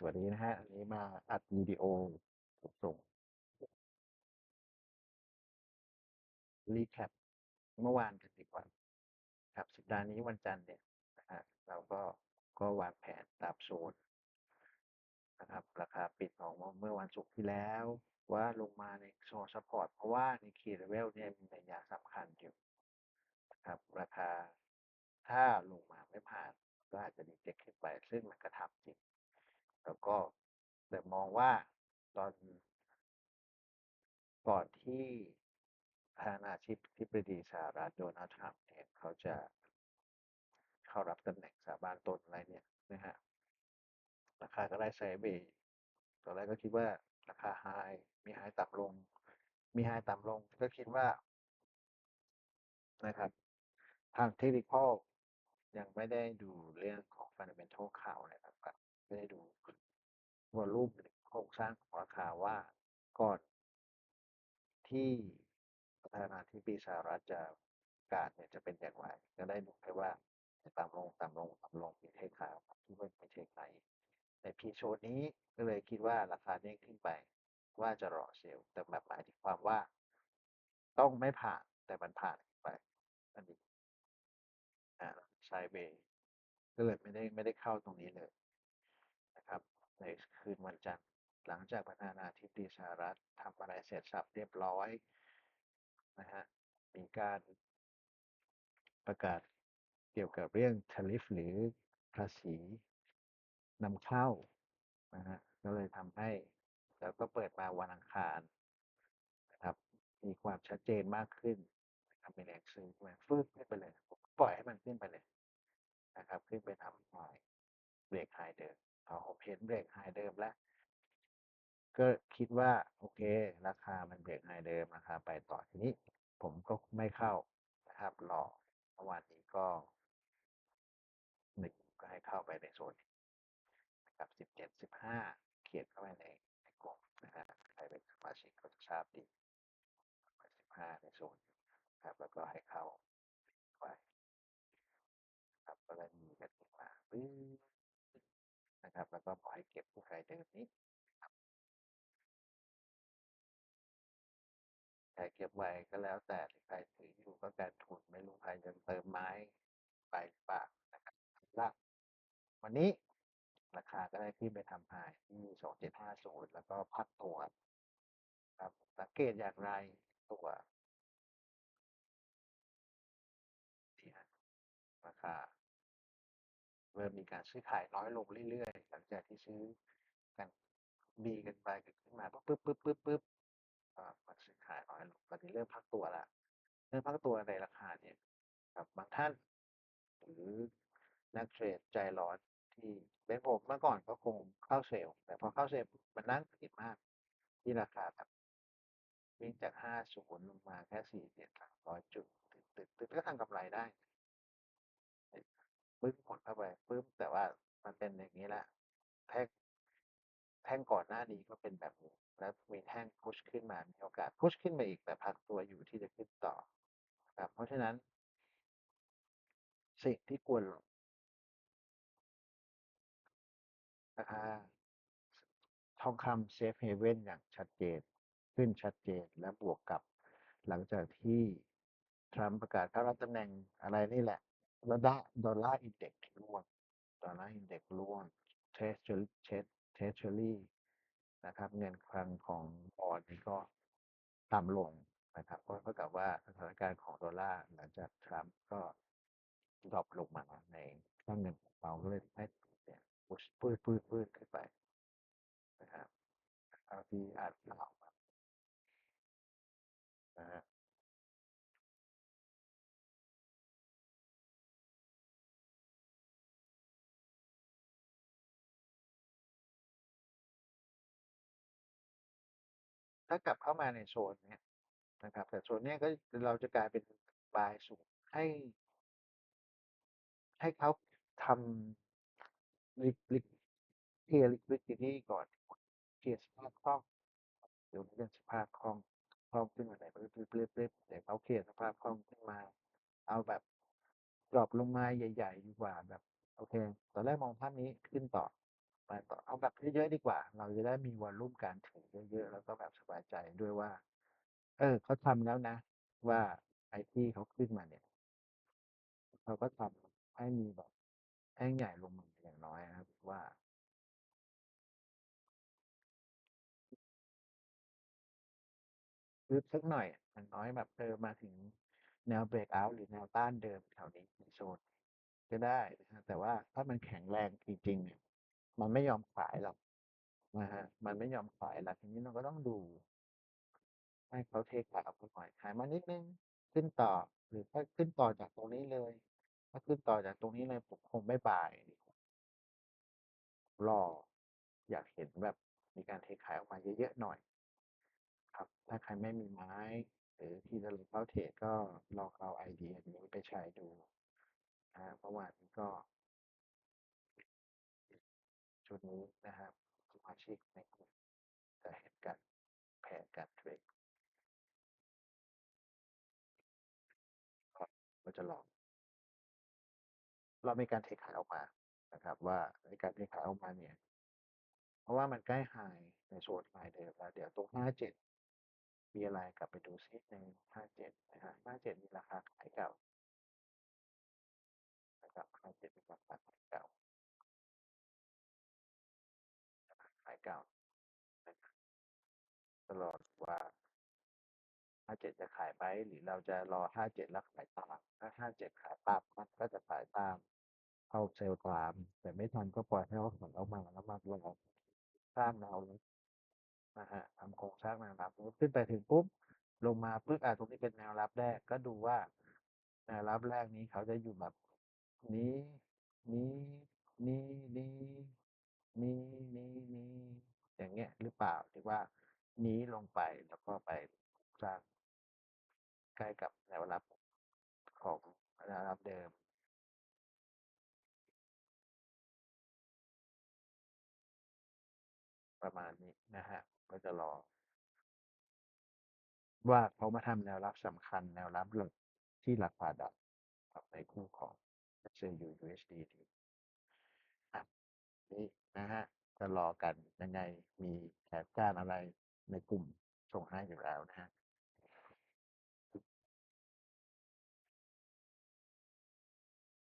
สวัสดีนะฮะ อันนี้มาอัดวิดีโอส่งรีแคปเมื่อวานกันดีกว่าครับสัปดาห์นี้วันจันทร์เนี่ยนะฮะเราก็ก็วางแผนตามโซนนะครับ ราคาปิดของเมื่อวันศุกร์ที่แล้ว ว่าลงมาในโซนซัพพอร์ตเพราะว่าในคีย์เลเวลเนี่ยมีนัยยะสำคัญอยู่นะครับราคาถ้าลงมาไม่ผ่านก็อาจจะดีเจ็คขึ้นไป ซึ่งมันกระทำจริง แล้วก็แต่มองว่าตอนก่อนที่ประธานาธิบดีสหรัฐโดนัลด์ทรัมป์เนี่ยเขาจะเข้ารับตำแหน่งสถาบันตนอะไรเนี่ยนะฮะราคาก็ได้ไซเวย์ตอนแรกก็คิดว่าราคาไฮมีไฮต่ำลง มีไฮต่ำลง ก็คิดว่านะครับทางเทคนิคยังไม่ได้ดูเรื่องของ fundamental ข่าวอะไรต่าง ไม่ได้ดูวอลลุ่มโครงสร้างของราคาว่าก่อนที่ประธานาธิบดีสหรัฐจะการเนี่ยจะเป็นอย่างไรก็ได้ดูแค่ว่าต่ำลงต่ำลงต่ำลงมีเทคขาวที่ว่ามีเทคไหนในพีโชดนี้ก็เลยคิดว่าราคาเด้งขึ้นไปว่าจะรอเซลล์แต่แบบหมายถึงความว่า ต้องไม่ผ่านแต่มันผ่านไปอันนี้อ่าไซเบย์ก็เลยไม่ได้ไม่ได้เข้าตรงนี้เลย ในคืนวันจันทร์ หลังจากประธานาธิบดีสหรัฐทำอะไรเสร็จสับเรียบร้อยนะฮะมีการประกาศเกี่ยวกับเรื่องทาริฟหรือภาษีนำเข้านะฮะก็เลยทำให้แล้วก็เปิดมาวันอังคารนะครับ มีความชัดเจนมากขึ้นนะครับมีแรงซื้อมาฟื้นขึ้นไปเลยผมปล่อยให้มันขึ้นไปเลยนะครับ ขึ้นไปทำไฮเบรกไฮเดิม พอผมเห็นเบรกไฮเดิมแล้ว ก็คิดว่าโอเค ราคามันเบรกไฮเดิมราคาไปต่อทีนี้ ผมก็ไม่เข้านะครับรอเมื่อวานนี้ก็หนึ่งก็ให้เข้าไปในโซนนะครับสิบเจ็ดสิบห้าเขียนเข้าไปในในกลุ่มนะครับใครเป็นสมาชิกก็จะทราบดีสิบห้าในโซนครับ แล้วก็ให้เข้าไปครับก็เลยมีกันมาปึ๊บ นะครับ แล้วก็บอกให้เก็บผู้ใครเดิมนี้ใครเก็บไว้ก็แล้วแต่ใครถืออยู่ก็การทุนไม่รู้ใครจะเติมไม้ไปปากนะครับละวันนี้ราคาก็ได้ขึ้นไปทำไฮที่สองเจ็ดห้าศูนย์แล้วก็พักตัวครับสังเกตอย่างไรตัวนี่ราคา เริ่มมีการซื้อขายน้อยลงเรื่อยๆ หลังจากที่ซื้อกันบีกันไปกันขึ้นมาปุ๊บปุ๊บปุ๊บปุ๊บปุ๊บมันซื้อขายน้อยลงตอนนี้เริ่มพักตัวล้วเริ่มพักตัวในราคาเนี่ยครับบางท่าน หรือนักเทรดใจร้อนที่เป็นผมเมื่อก่อนก็คงเข้าเซลล์แต่พอเข้าเซลล์มันนั่งติดมาก ที่ราคาแบบวิ่งจากห้าศูนย์ลงมาแค่สี่เจ็ดร้อยจุดตึ๊ดตึ๊ดตึ๊ดก็ทำกำไรได้ ปึ๊บกดเข้าไปปึ๊บแต่ว่ามันเป็นอย่างนี้แหละแท่งแท่งก่อนหน้านี้ก็เป็นแบบนี้ แล้วมีแท่งพุชขึ้นมา มีโอกาสพุชขึ้นมาอีกแต่พักตัวอยู่ที่จะขึ้นต่อครับเพราะฉะนั้น สิ่งที่ควรราคาทองคำเซฟเฮเว่นอย่างชัดเจน ขึ้นชัดเจนและบวกกับหลังจากที่ทรัมป์ประกาศเข้ารับตำแหน่งอะไรนี่แหละ แล้วดอลลาร์อินเด็กซ์ร่วง ดอลลาร์อินเด็กซ์ร่วงเทสเชอรี่เทสเชอรี่นะครับ เงินคลังของออนนี่ก็ต่ำลงนะครับเพราะเท่ากับว่าสถานการณ์ของดอลลาร์หลังจากทรัมป์ก็ดรอปลงมาในค่าเงินของเราก็เลยให้เนี่ยพุชปื้ดปื้ดปื้ดขึ้นไปนะครับเอาที่อ่านข่าวมา ถ้ากลับเข้ามาในโซนเนี้ยนะครับ แต่โซนเนี้ยก็เราจะกลายเป็นบายสูงให้ ให้เขาทำลิลิเคลียร์ลิควิดิตี้ก่อนเคลียร์สภาพคล่องเดี๋ยวเรื่องสภาพคล่องคล่องขึ้นมาไหนเรียบเรียบเรียบเดี๋ยวเขาเคลียร์สภาพคล่องขึ้นมา เอาแบบดรอปลงมาใหญ่ ๆ ดีกว่าแบบ โอเค ตอนแรกมองภาพนี้ขึ้นต่อ ไปต่อเอาแบบเยอะๆดีกว่า เราจะได้มีวอลลุ่มการถือเยอะๆ แล้วก็แบบสบายใจด้วยว่า เออเขาทำแล้วนะ ว่าไอ้ที่เขาขึ้นมาเนี่ยเขาก็ทำให้มีแบบแท่งใหญ่ลงมาอย่างน้อยนะครับว่าลึกสักหน่อยอย่างน้อยแบบเออมาถึงแนวเบรกเอาท์หรือแนวต้านเดิมแถวนี้ในโซนก็ได้นะแต่ว่าถ้ามันแข็งแรงจริงๆเนี่ย มันไม่ยอมขายหรอกนะฮะมันไม่ยอมขายหลังทีนี้เราก็ต้องดู ให้เขาเทขายออกมาหน่อยขายมานิดนึงขึ้นต่อหรือถ้าขึ้นต่อจากตรงนี้เลย ถ้าขึ้นต่อจากตรงนี้เลยผมคงไม่บ่ายรออยากเห็นแบบมีการเทขายออกมาเยอะๆหน่อย ครับ ถ้าใครไม่มีไม้ หรือที่จะลงเข้าเทรดก็ลองเอาไอเดียนี้ไปใช้ดูนะเมื่อวานนี้ก็ ชุดนี้นะครับสมาชิกในกลุ่มจะเห็นกันแผนการเทรดเราจะลอง เรามีการเทขายออกมานะครับ ว่าในการเทขายออกมาเนี่ย เพราะว่ามันใกล้ไฮในโซนไฮเดิมแล้ว เดี๋ยวตรง57มีอะไรกลับไปดูซิใน57นะฮะ57มีราคาขายเก่านะครับ57มีราคาขายเก่า เก่านะครับตลอดว่า57จะขายไหมหรือเราจะรอ57แล้วขายตาม ถ้า57ขายตามมันก็จะขายตามเข้าเซลล์ตาม แต่ไม่ทันก็ปล่อยให้เขาถอนออกมาแล้วมารอสร้างแนวนะฮะทำโครงสร้างแนวรับขึ้นไปถึงปุ๊บลงมาปุ๊บอ่าตรงนี้เป็นแนวรับแรกก็ดูว่าแนวรับแรกนี้เขาจะอยู่แบบนี้นี้ นี้ นี้ นี้ อย่างเงี้ยหรือเป ล่าหรือว่านี้ลงไปแล้วก็ไปสร้างใกล้กับแนวรับของแนวรับเดิม ประมาณนี้นะฮะก็จะรอ ว่าเขามาทำแนวรับสำคัญแนวรับหลักที่ราคาดับกับในคู่ของ SLU USD อ่นี่นะฮะ จะรอกันยังไงมีแผนการอะไรในกลุ่มส่งให้อยู่แล้วนะฮะ